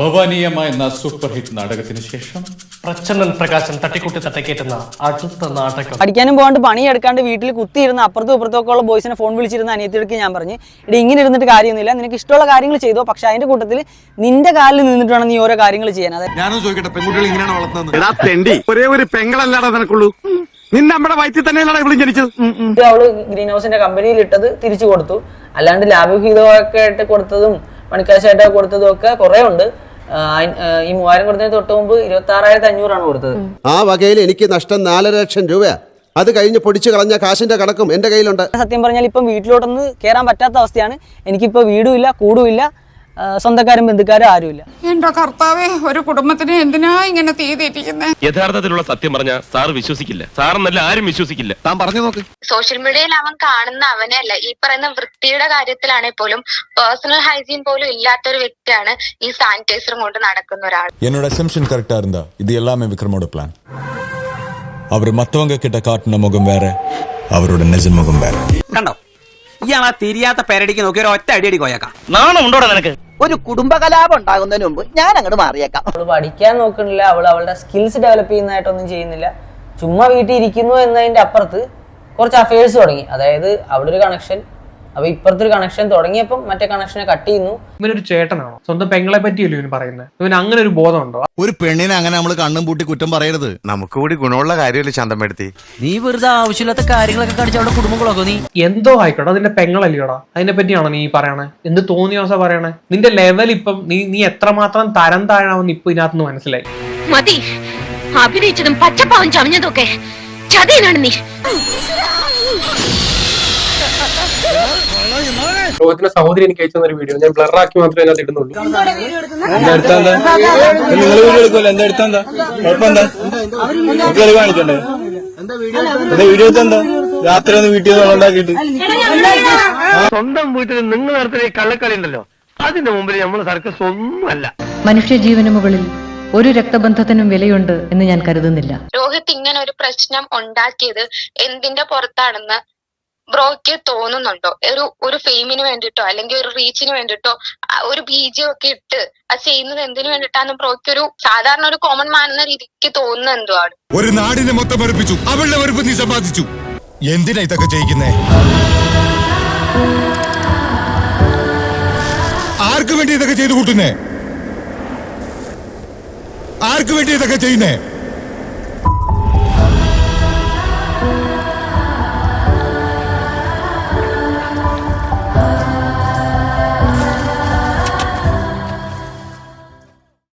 ഭവാനീയമായ എന്ന super hit നാടകത്തിന് ശേഷം പ്രച്ഛന്നൻ പ്രകാശം തട്ടിക്കുട്ടി തട്ടക്കേറ്റുന്ന അടുത്ത നാടകം. പഠിക്കാനും പോകാണ്ട് പണിയെടുക്കാണ്ട് വീട്ടിൽ കുത്തിയിരുന്ന അപ്പുറത്തും ഇപ്പുറത്തും ഉള്ള ബോയ്സിനെ ഫോൺ വിളിച്ചിരുന്ന അനിയത്തിയൊക്കെ ഞാൻ പറഞ്ഞു ഇടി ഇങ്ങനെ ഇരുന്നിട്ട് കാര്യമൊന്നുമില്ല. നിനക്ക് ഇഷ്ടമുള്ള കാര്യങ്ങൾ ചെയ്തോ പക്ഷെ അതിന്റെ കൂട്ടത്തിൽ നിന്റെ കാലിൽ നിന്നിട്ട് വേണം നീ ഓരോ കാര്യങ്ങൾ ചെയ്യാൻ. അതെ. ഞാനും ചോദിക്കട്ടെ പെൺകുട്ടികൾ ഇങ്ങനെയാണ് വളർത്തുന്നത്? എടാ തെണ്ടി. ഒരേ ഒരു പെങ്ങളല്ലാടാ നിനക്കുള്ളൂ. നിന്നെ നമ്മുടെ വയറ്റിൽ ഇവിടെ ജനിച്ചത്. അവൾ ഗ്രീൻ ഹൗസിന്റെ കമ്പനിയിൽ ഇട്ടത് തിരിച്ചു കൊടുത്തു. അല്ലാണ്ട് ലാഭഹിതമൊക്കെ ആയിട്ട് കൊടുത്തതും പണിക്കാശായിട്ട് കൊടുത്തതും ഒക്കെ കുറെ ഉണ്ട്. ഈ മൂവായിരം കൊടുത്തതിന് തൊട്ട് മുമ്പ് ഇരുപത്തി ആറായിരത്തി അഞ്ഞൂറാണ് കൊടുത്തത്. ആ വകയിൽ എനിക്ക് നഷ്ടം നാലര ലക്ഷം രൂപയാ അത് കഴിഞ്ഞ് പൊടിച്ചു കളഞ്ഞ കാശിന്റെ കണക്കും എന്റെ കയ്യിലുണ്ട്. സത്യം പറഞ്ഞാൽ ഇപ്പം വീട്ടിലോട്ടൊന്ന് കയറാൻ പറ്റാത്ത അവസ്ഥയാണ്. എനിക്കിപ്പോൾ വീടുമില്ല കൂടുമില്ല ആ, സ്വന്തക്കാരും ബന്ധുക്കാരും ആരുമില്ല എന്റെ കർത്താവേ ഒരു കുടുംബത്തിനെ എന്തിനാ ഇങ്ങനെ തീ തെറ്റിക്കുന്നേ യഥാർത്ഥത്തിലുള്ള സത്യം പറഞ്ഞ സാർ വിശ്വസിക്കില്ല സാറെന്നല്ല ആരും വിശ്വസിക്കില്ല താൻ പറഞ്ഞു നോക്ക് സോഷ്യൽ മീഡിയയിൽ അവൻ കാണുന്ന അവനെ അല്ല ഈ പറയുന്ന വൃത്തിയുടെ കാര്യത്തിലാണെങ്കിൽ പോലും പേഴ്സണൽ ഹൈജീൻ പോലും ഇല്ലാത്ത ഒരു വ്യക്തിയാണ് ഈ സാനിറ്റൈസറും കൊണ്ട് നടക്കുന്ന ഒരാൾ என்னோட அசம்ஷன் கரெக்டா இருந்தா இது எல்லாமே விக்ரமோட பிளான் அவர் மத்தவங்க கிட்ட காட்டின முகம் வேற அவரோட நிஜ முகம் வேற കണ്ടോ ഇയാൾ ആ തിരിയാത്ത പെരടിക്ക് നോക്കി ഒരു ഒറ്റ അടിയടി കോയേക്കാം. നാണം ഉണ്ടോടാ നിനക്ക്? ഒരു കുടുംബകലാപം ഉണ്ടാകുന്നതിന് മുമ്പ് ഞാൻ അങ്ങോട്ട് മാറിയേക്കാം. അവൾ പഠിക്കാൻ നോക്കണില്ല അവൾ അവളുടെ സ്കിൽസ് ഡെവലപ്പ് ചെയ്യുന്നതായിട്ടൊന്നും ചെയ്യുന്നില്ല. ചുമ്മാ വീട്ടിൽ ഇരിക്കുന്നു എന്നതിന്റെ അപ്പുറത്ത് കുറച്ച് അഫയേഴ്സ് തുടങ്ങി. അതായത് അവിടെ ഒരു കണക്ഷൻ അപ്പൊ ഇപ്പുറത്തെ ഒരു കണക്ഷൻ തുടങ്ങിയപ്പം മറ്റേ കണക്ഷനെ കട്ട് ചെയ്യുന്നു. ഇവനൊരു ചേട്ടനാണോ? സ്വന്തം പെങ്ങളെ പറ്റിയല്ലോ ഇവന് പറയുന്നത് ഇവന് അങ്ങനെ ഒരു ബോധമുണ്ടോ? ഒരു പെണ്ണിനെ അങ്ങനെ നമ്മൾ കണ്ണും പൂട്ടി കുറ്റം പറയരുത്. നമുക്ക് കൂടി ഗുണമുള്ള കാര്യമല്ലേ ചന്തം എടുത്തി നീ വെറുതെ ആവശ്യമില്ലാത്ത കാര്യങ്ങളൊക്കെ കാണിച്ച് അവിടെ കുടുംബങ്ങളൊക്കെ നീ. എന്തോ ആയിക്കോട്ടെ അതിന്റെ പെങ്ങളല്ലേടാ? അതിനെ പറ്റിയാണോ നീ പറയണേ? എന്ത് തോന്നിയോസ പറയണേ? നിന്റെ ലെവൽ ഇപ്പം നീ നീ എത്രമാത്രം തരം താഴാമെന്ന് ഇപ്പൊ ഇതിനകത്ത് മനസ്സിലായി. മതി. അഭിനയിച്ചതും പച്ചപ്പാവും ചമഞ്ഞതൊക്കെ ചതിയനാണ് നീ. ലോകത്തിന്റെ സഹോദരി എനിക്ക് അയച്ചു തന്നൊരു വീഡിയോ ഞാൻ ബ്ലർ ആക്കി മാത്രമേ അതിനകത്ത് ഇടുന്നുള്ളൂ. നിങ്ങൾ വീഡിയോ എടുക്കുമല്ലോ എന്താ എടുത്താ എന്താ? കുഴപ്പമെന്താ കാണിക്കണ്ടേ? എന്താ വീഡിയോ എടുത്തെന്താ രാത്രി ഒന്ന് വീട്ടിൽ നിന്ന് ഉണ്ടാക്കിയിട്ട്. സ്വന്തം വീട്ടിൽ നിങ്ങൾ നടത്തുന്ന ഈ കള്ളക്കളി ഉണ്ടല്ലോ. അതിന്റെ മുമ്പിൽ നമ്മൾ സർക്കസ് ഒന്നുമല്ല. മനുഷ്യജീവന് മുകളിൽ ഒരു രക്തബന്ധത്തിനും വിലയുണ്ട് എന്ന് ഞാൻ കരുതുന്നില്ല. രോഹിത് ഇങ്ങനെ ഒരു പ്രശ്നം ഉണ്ടാക്കിയത് എന്തിന്റെ പുറത്താണെന്ന് ബ്രോയ്ക്ക് തോന്നുന്നുണ്ടോ? ഒരു ഒരു ഫെയിമിന് വേണ്ടിട്ടോ അല്ലെങ്കിൽ ഒരു റീച്ചിന് വേണ്ടിട്ടോ ആ, ഒരു ബീജം ഒക്കെ ഇട്ട് അത് ചെയ്യുന്നത് എന്തിനു വേണ്ടിട്ടാന്ന് ബ്രോയ്ക്ക് ഒരു സാധാരണ ഒരു കോമൺ മാൻ എന്ന രീതിക്ക് തോന്നുന്നത് എന്തുവാണ്? ഒരു നാടിനെ മൊത്തം വെറുപ്പിച്ചു. അവളുടെ വെറുപ്പ് നീ സമ്പാദിച്ചു. എന്തിനാ ഇതൊക്കെ ചെയ്യിക്കുന്നേ? ആർക്ക് വേണ്ടി ഇതൊക്കെ ചെയ്തു കൂട്ടുന്നേ? ആർക്ക് വേണ്ടി ഇതൊക്കെ ചെയ്യുന്നേ? love.